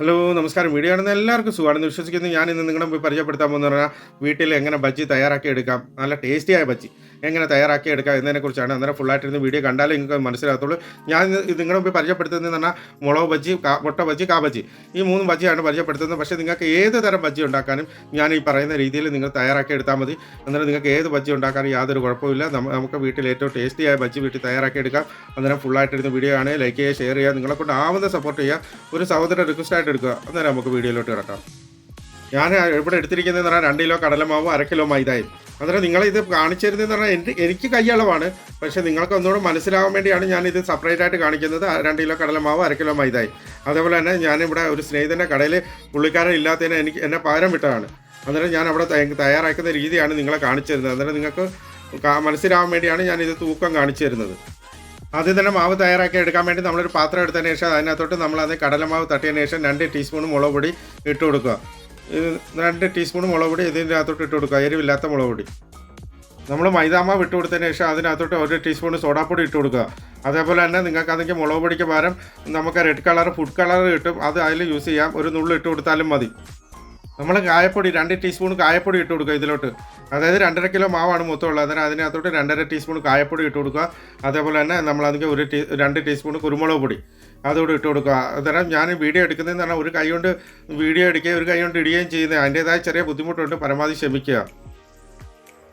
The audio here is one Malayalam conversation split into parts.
ഹലോ നമസ്കാരം. വീഡിയോ കാണുന്ന എല്ലാവർക്കും സുഖമാണെന്ന് വിശ്വസിക്കുന്നു. ഞാൻ ഇന്ന് നിങ്ങളെ പോയി പരിചയപ്പെടുത്താൻ പോകുന്ന പറഞ്ഞാൽ വീട്ടിൽ എങ്ങനെ ബജ്ജി തയ്യാറാക്കി എടുക്കാം നല്ല ടേസ്റ്റിയായ ബജ്ജി എങ്ങനെ തയ്യാറാക്കി എടുക്കാം എന്നതിനെക്കുറിച്ചാണ് അന്നേരം ഫുള്ളായിട്ടിരുന്ന് വീഡിയോ കണ്ടാലേ നിങ്ങൾക്ക് മനസ്സിലാകത്തുള്ളൂ. ഞാൻ നിങ്ങളെ പോയി പരിചയപ്പെടുത്തുന്നത് പറഞ്ഞാൽ മുളക് ബജ്ജി മുട്ട ബജ്ജി കാ ബജ്ജി. ഈ മൂന്ന് ബജ്ജിയാണ് പരിചയപ്പെടുത്തുന്നത്. പക്ഷേ നിങ്ങൾക്ക് ഏത് തരം ബജ്ജി ഉണ്ടാക്കാനും ഞാൻ ഈ പറയുന്ന രീതിയിൽ നിങ്ങൾ തയ്യാറാക്കി എടുത്താൽ മതി. അന്നേരം നിങ്ങൾക്ക് ഏത് ബജ്ജി ഉണ്ടാക്കാനും യാതൊരു കുഴപ്പമില്ല നമുക്ക് വീട്ടിൽ ഏറ്റവും ടേസ്റ്റിയായ ബജ്ജി വീട്ടിൽ തയ്യാറാക്കി എടുക്കാം. അന്നേരം ഫുള്ളായിട്ടിരുന്ന് വീഡിയോ ആണ് ലൈക്ക് ചെയ്യുക ഷെയർ ചെയ്യുക. നിങ്ങളെ കൊണ്ട് ആവുന്ന സപ്പോർട്ട് ചെയ്യുക. ഒരു സഹോദര റിക്വസ്റ്റ് ആയിട്ട് എടുക്കുക. അന്നേരം നമുക്ക് വീഡിയോയിലോട്ട് കിടക്കാം. ഞാൻ ഇവിടെ എടുത്തിരിക്കുന്നതെന്ന് പറഞ്ഞാൽ രണ്ട് കിലോ കടലമാവും അര കിലോ മൈദായും. അന്നേരം നിങ്ങളിത് ഇത് കാണിച്ചു തരുന്നതെന്ന് പറഞ്ഞാൽ എന്റെ എനിക്ക് കൈയളവാണ് പക്ഷേ നിങ്ങൾക്ക് ഒന്നുകൂടെ മനസ്സിലാവാൻ വേണ്ടിയാണ് ഞാൻ ഇത് സെപ്പറേറ്റ് ആയിട്ട് കാണിക്കുന്നത്. രണ്ട് കിലോ കടലമാവ് അര കിലോ മൈദയും. അതേപോലെ തന്നെ ഞാനിവിടെ ഒരു സ്നേഹിതന്റെ കടയിൽ പുള്ളിക്കാരൻ ഇല്ലാത്തതിന് എനിക്ക് എന്നെ പകരം വിട്ടതാണ്. അന്നേരം ഞാൻ അവിടെ തയ്യാറാക്കുന്ന രീതിയാണ് നിങ്ങളെ കാണിച്ചു തരുന്നത് അന്നേരം നിങ്ങൾക്ക് മനസ്സിലാവാൻ വേണ്ടിയാണ് ഞാൻ ഇത് തൂക്കം കാണിച്ചു തരുന്നത് ആദ്യം തന്നെ മാവ് തയ്യാറാക്കി എടുക്കാൻ വേണ്ടി നമ്മളൊരു പാത്രം എടുത്തതിന് ശേഷം അതിനകത്തോട്ട് നമ്മൾ അത് കടലമാവ് തട്ടിയതിന് ശേഷം രണ്ട് ടീസ്പൂൺ മുളക് പൊടി ഇട്ട് കൊടുക്കുക. രണ്ട് ടീസ്പൂൺ മുളക് പൊടി ഇതിന്റെ അകത്തോട്ട് ഇട്ട് കൊടുക്കുക. എരിവില്ലാത്ത മുളക് പൊടി. നമ്മൾ മൈദാമാവ് ഇട്ട് കൊടുത്തതിന് ശേഷം അതിനകത്തോട്ട് ഒരു ടീസ്പൂൺ സോഡാപ്പൊടി ഇട്ട് കൊടുക്കുക. അതേപോലെ തന്നെ നിങ്ങൾക്ക് അതെങ്കിൽ മുളക് പൊടിക്ക് പകരം നമുക്ക് റെഡ് കളർ ഫുഡ് കളർ കിട്ടും. അത് അതിൽ യൂസ് ചെയ്യാം. ഒരു നുള്ളു ഇട്ട് കൊടുത്താലും മതി. നമ്മൾ കായപ്പൊടി രണ്ട് ടീസ്പൂൺ കായപ്പൊടി ഇട്ട് കൊടുക്കുക ഇതിലോട്ട്. അതായത് രണ്ടര കിലോ മാവാണ് മൊത്തമുള്ളത്. അതിന് അതിനകത്തോട്ട് രണ്ടര ടീസ്പൂൺ കായപ്പൊടി ഇട്ട് കൊടുക്കുക. അതേപോലെ തന്നെ നമ്മൾ അതിന് ഒരു ടീ രണ്ട് ടീസ്പൂൺ കുരുമുളക് പൊടി അതുകൂടെ ഇട്ട് കൊടുക്കുക. അന്നേരം ഞാൻ വീഡിയോ എടുക്കുന്നതെന്ന് പറഞ്ഞാൽ ഒരു കൈ കൊണ്ട് വീഡിയോ എടുക്കുകയും ഒരു കൈ കൊണ്ട് ഇടുകയും ചെയ്യുന്നത് അതിന്റേതായ ചെറിയ ബുദ്ധിമുട്ടുണ്ട്. പരമാവധി ക്ഷമിക്കുക.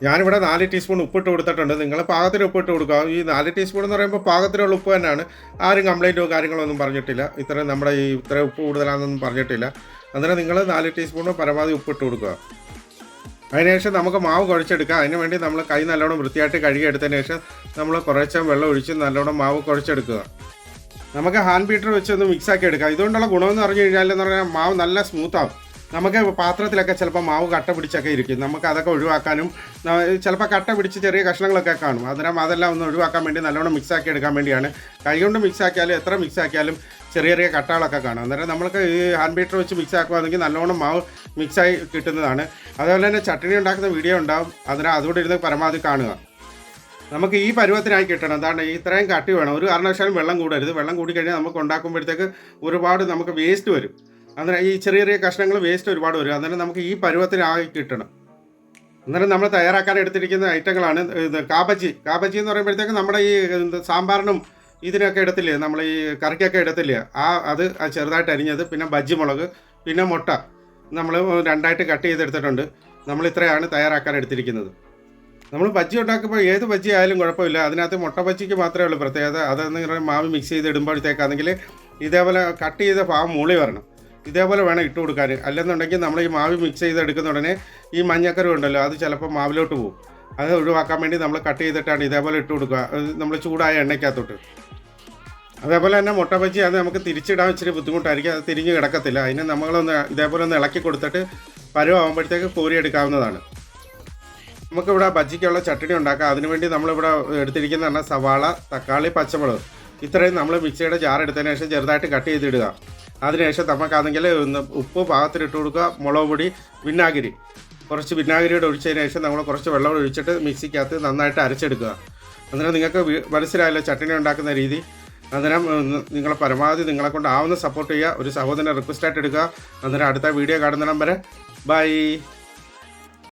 ഞാനിവിടെ നാല് ടീസ്പൂൺ ഉപ്പിട്ട് കൊടുത്തിട്ടുണ്ട്. നിങ്ങൾ പാകത്തിന് ഉപ്പിട്ട് കൊടുക്കുക ഈ നാല് ടീസ്പൂൺ എന്ന് പറയുമ്പോൾ പാകത്തിനുള്ള ഉപ്പ് തന്നെയാണ്. ആരും കംപ്ലൈന്റോ കാര്യങ്ങളോ ഒന്നും പറഞ്ഞിട്ടില്ല. ഇത്ര നമ്മുടെ ഈ ഇത്ര ഉപ്പ് കൂടുതലാണെന്നൊന്നും പറഞ്ഞിട്ടില്ല. അന്നേരം നിങ്ങൾ നാല് ടീസ്പൂൺ പരമാവധി ഉപ്പിട്ട് കൊടുക്കുക. അതിനുശേഷം നമുക്ക് മാവ് കുഴച്ചെടുക്കാം. അതിന് വേണ്ടി നമ്മൾ കൈ നല്ലോണം വൃത്തിയായിട്ട് കഴുകിയെടുത്തതിന് ശേഷം നമ്മൾ കുറച്ച് വെള്ളം ഒഴിച്ച് നല്ലോണം മാവ് കുഴച്ചെടുക്കുക. നമുക്ക് ഹാൻഡ് ബീറ്റർ വെച്ച് ഒന്ന് മിക്സ് ആക്കി എടുക്കാം. ഇതുകൊണ്ടുള്ള ഗുണമെന്ന് പറഞ്ഞു കഴിഞ്ഞാൽ എന്ന് പറഞ്ഞാൽ മാവ് നല്ല സ്മൂത്ത് ആവും. നമുക്ക് പാത്രത്തിലൊക്കെ ചിലപ്പോൾ മാവ് കട്ട പിടിച്ചൊക്കെ ഇരിക്കും. നമുക്ക് അതൊക്കെ ഒഴിവാക്കാനും ചിലപ്പോൾ കട്ട പിടിച്ച് ചെറിയ കഷ്ണങ്ങളൊക്കെ കാണും. അന്നേരം അതെല്ലാം ഒന്ന് ഒഴിവാക്കാൻ വേണ്ടി നല്ലോണം മിക്സാക്കി എടുക്കാൻ വേണ്ടിയാണ്. കൈകൊണ്ട് മിക്സാക്കിയാലും എത്ര മിക്സാക്കിയാലും ചെറിയ ചെറിയ കട്ടകളൊക്കെ കാണും. അന്നേരം നമ്മൾക്ക് ഈ ഹാൻഡ് ബീറ്റർ വെച്ച് മിക്സ് ആക്കുകയാണെങ്കിൽ നല്ലോണം മാവ് മിക്സായി കിട്ടുന്നതാണ്. അതുപോലെ തന്നെ ചട്ടണി ഉണ്ടാക്കുന്ന വീഡിയോ ഉണ്ടാവും. അന്നേരം അതുകൂടെ ഇരുന്ന് പരമാവധി കാണുക. നമുക്ക് ഈ പരുവത്തിനായി കിട്ടണം. അതാണ് ഇത്രയും കട്ടി വേണം. ഒരു കാരണവശാലും വെള്ളം കൂടരുത്. വെള്ളം കൂടിക്കഴിഞ്ഞാൽ നമുക്ക് ഉണ്ടാക്കുമ്പോഴത്തേക്ക് ഒരുപാട് നമുക്ക് വേസ്റ്റ് വരും. അന്നേരം ഈ ചെറിയ ചെറിയ കഷ്ണങ്ങൾ വേസ്റ്റ് ഒരുപാട് വരും. അന്നേരം നമുക്ക് ഈ പരുവത്തിൽ ആകെ കിട്ടണം. അന്നേരം നമ്മൾ തയ്യാറാക്കാൻ എടുത്തിരിക്കുന്ന ഐറ്റങ്ങളാണ് ഇത്. കാപ്പച്ചി. കാപ്പച്ചി എന്ന് പറയുമ്പോഴത്തേക്ക് നമ്മുടെ ഈ സാമ്പാറിനും ഇതിനൊക്കെ ഇടത്തില്ലേ? നമ്മൾ ഈ കറിക്കൊക്കെ ഇടത്തില്ലേ? ആ അത് ചെറുതായിട്ട് അരിഞ്ഞത് പിന്നെ ബജ്ജി മുളക് പിന്നെ മുട്ട. നമ്മൾ രണ്ടായിട്ട് കട്ട് ചെയ്തെടുത്തിട്ടുണ്ട്. നമ്മൾ ഇത്രയാണ് തയ്യാറാക്കാൻ എടുത്തിരിക്കുന്നത്. നമ്മൾ ബജ്ജി ഉണ്ടാക്കുമ്പോൾ ഏത് ബജ്ജി ആയാലും കുഴപ്പമില്ല. അതിനകത്ത് മുട്ട ബജ്ജിക്ക് മാത്രമേ ഉള്ളൂ പ്രത്യേകത. അതെന്ന് പറഞ്ഞാൽ മാവ് മിക്സ് ചെയ്ത് ഇടുമ്പോഴത്തേക്കാണെങ്കിൽ ഇതേപോലെ കട്ട് ചെയ്ത ഭാഗം മൂളി വരണം. ഇതേപോലെ വേണം ഇട്ട് കൊടുക്കാൻ. അല്ലെന്നുണ്ടെങ്കിൽ നമ്മൾ ഈ മാവ് മിക്സ് ചെയ്തെടുക്കുന്ന ഉടനെ ഈ മഞ്ഞക്കറി ഉണ്ടല്ലോ അത് ചിലപ്പോൾ മാവിലോട്ട് പോകും അത് ഒഴിവാക്കാൻ വേണ്ടി നമ്മൾ കട്ട് ചെയ്തിട്ടാണ് ഇതേപോലെ ഇട്ട് കൊടുക്കുക. നമ്മൾ ചൂടായ എണ്ണയ്ക്കകത്തോട്ട്. അതേപോലെ തന്നെ മുട്ട ബജ്ജി അത് നമുക്ക് തിരിച്ചിടാൻ ഇച്ചിരി ബുദ്ധിമുട്ടായിരിക്കും. അത് തിരിഞ്ഞ് കിടക്കത്തില്ല. അതിന് നമ്മളൊന്ന് ഇതേപോലെ ഒന്ന് ഇളക്കി കൊടുത്തിട്ട് പരുവാകുമ്പോഴത്തേക്ക് കോരിയെടുക്കാവുന്നതാണ്. നമുക്കിവിടെ ബജ്ജിക്കുള്ള ചട്ടണി ഉണ്ടാക്കാം. അതിനുവേണ്ടി നമ്മളിവിടെ എടുത്തിരിക്കുന്ന സവാള തക്കാളി പച്ചമുളക്. ഇത്രയും നമ്മൾ മിക്സിയുടെ ജാർ എടുത്തതിന് ശേഷം ചെറുതായിട്ട് കട്ട് ചെയ്തിടുക. അതിനുശേഷം നമുക്കാണെങ്കിൽ ഉപ്പ് പാകത്തിലിട്ട് കൊടുക്കുക മുളക് പൊടി വിനാഗിരി. കുറച്ച് വിനാഗിരിയുടെ ഒഴിച്ചതിന് ശേഷം നമ്മൾ കുറച്ച് വെള്ളം ഒഴിച്ചിട്ട് മിക്സിക്കകത്ത് നന്നായിട്ട് അരച്ചെടുക്കുക. അന്നേരം നിങ്ങൾക്ക് മനസ്സിലായല്ലോ ചട്ടണി ഉണ്ടാക്കുന്ന രീതി. അന്നേരം നിങ്ങൾ പരമാവധി നിങ്ങളെ കൊണ്ട് ആവുന്ന സപ്പോർട്ട് ചെയ്യുക. ഒരു സഹോദരനെ റിക്വസ്റ്റ് ആയിട്ട് എടുക്കുക. അന്നേരം അടുത്ത വീഡിയോ കാണുന്നിടം വരെ. ബൈ